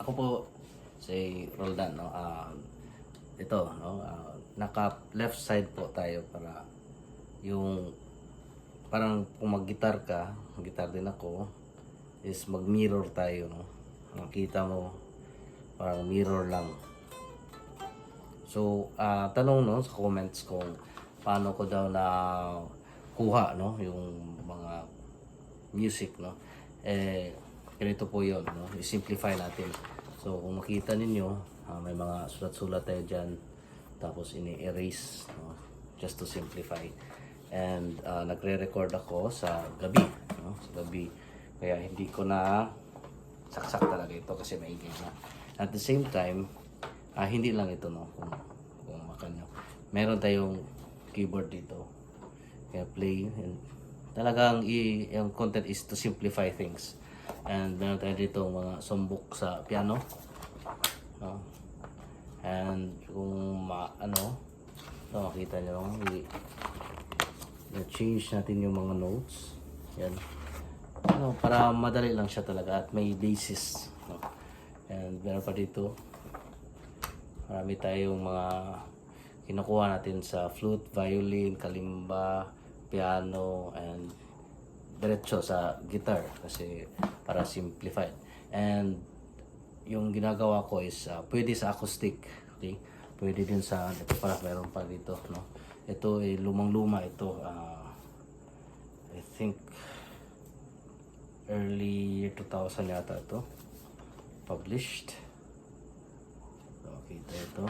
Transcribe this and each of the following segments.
ako po si Roldan no. Ah, ito no, ah, naka left side po tayo para yung parang kung mag-guitar ka, mag-guitar din ako, is mag-mirror tayo no. Makita mo parang mirror lang. So, ah tanong no sa comments kung paano ko daw na kuha no yung mga music no. Eh ganito po 'yon no. I-simplify natin. So, kung makita ninyo, ah, may mga sulat-sulat tayo diyan tapos ini-erase no, just to simplify. And ah, nagre-record ako sa gabi, no? Sa gabi. Kaya hindi ko na saksak talaga ito kasi maingay na. At the same time, ah, hindi lang ito no kung kung makanyo. Meron tayong keyboard dito. Kaya play and talagang i yung content is to simplify things. And meron tayo dito mga sumbok sa piano. No? And kung ma ano, ito makita nyo, i-change natin yung mga notes. Yan. Ano, para madali lang siya talaga at may basis. No? And meron pa dito, marami tayong mga kinukuha natin sa flute, violin, kalimba, piano, and diretso sa guitar kasi para simplified. And yung ginagawa ko is ah, pwede sa acoustic, okay? Pwede din sa ito pala meron pa dito, no. Ito ay lumang-luma ito. ah, I think early year 2000 yata ito. Published. Kita ito.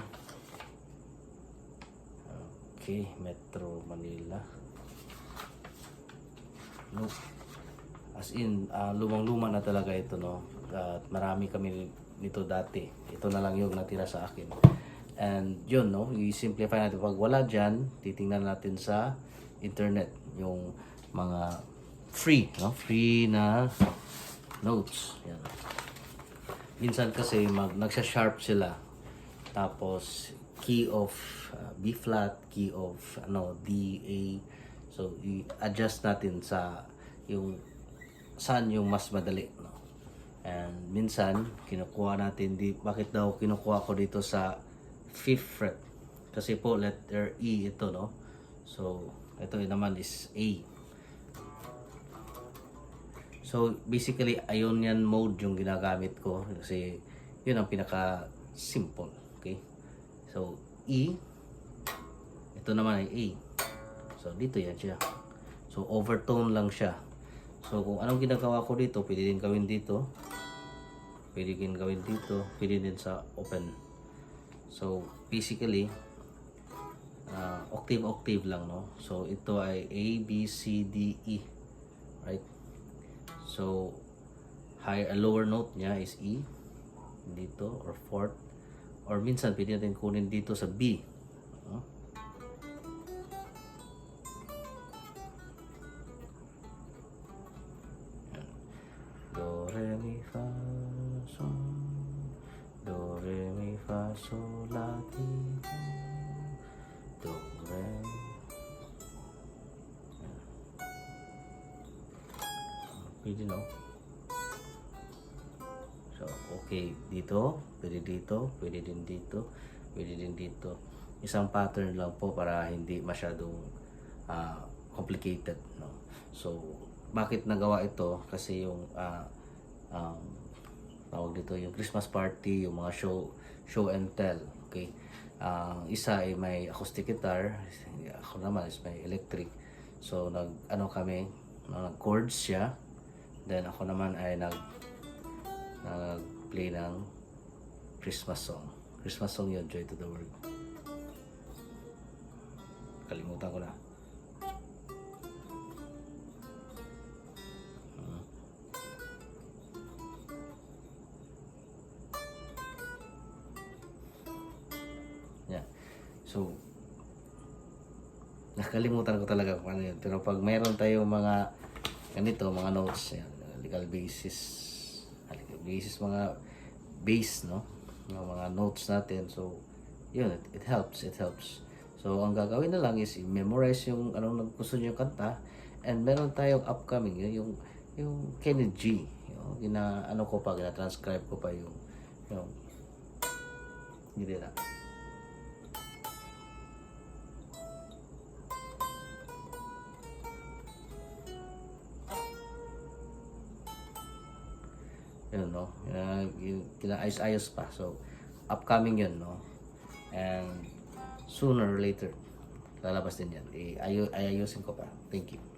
Okay, Metro Manila. No. As in, ah, lumang-luma na talaga ito, no? At marami kami nito dati. Ito na lang yung natira sa akin. And yun, no? I-simplify natin. Pag wala dyan, titingnan natin sa internet. Yung mga free, no? Free na notes. Yan. Minsan kasi mag, nagsha-sharp sila. Tapos, key of uh, B flat, key of ano, D, A. So, i-adjust natin sa yung saan yung mas madali. No? And minsan, kinukuha natin, di, bakit daw kinukuha ko dito sa 5th fret? Kasi po, letter E ito, no? So, ito naman is A. So, basically, ayun yan mode yung ginagamit ko. Kasi, yun ang pinaka-simple. Okay? So, E. Ito naman ay A. So, dito yan siya. So, overtone lang siya. So, kung anong ginagawa ko dito, pwede din gawin dito. Pwede din gawin dito. Pwede din sa open. So, basically, uh, octave-octave lang, no? So, ito ay A, B, C, D, E. Right? So, higher, lower note niya is E. Dito, or fourth. Or minsan, pwede natin kunin dito sa B. re, mi, fa, sol. Do, re, mi, fa, sol, la, ti, do. Re. Pwede no? So, okay. Dito, pwede dito, pwede din dito, pwede din dito. Isang pattern lang po para hindi masyadong ah, complicated. No? So, bakit nagawa ito? Kasi yung ah, um, tawag dito yung Christmas party, yung mga show show and tell. Okay. Ang isa ay may acoustic guitar, ako naman is may electric. So nag ano kami, nag chords siya. Then ako naman ay nag nag-play ng Christmas song. Christmas song yun, Joy to the World. Kalimutan ko na. So, nakalimutan ko talaga kung ano yun. Pero pag mayroon tayong mga ganito, mga notes, yan, legal basis, legal basis, mga base, no? Mga, mga notes natin. So, yun, it, it helps, it helps. So, ang gagawin na lang is i-memorize yung anong gusto niyo kanta and meron tayong upcoming, yun, yung yung Kenny G. Yung, gina, ano ko pa, gina-transcribe ko pa yung Yung, hindi na. Yun, no? Uh, kinaayos-ayos pa. So, upcoming yun, no? And sooner or later, lalabas din yan. Eh, ayo, ayayusin ko pa. Thank you.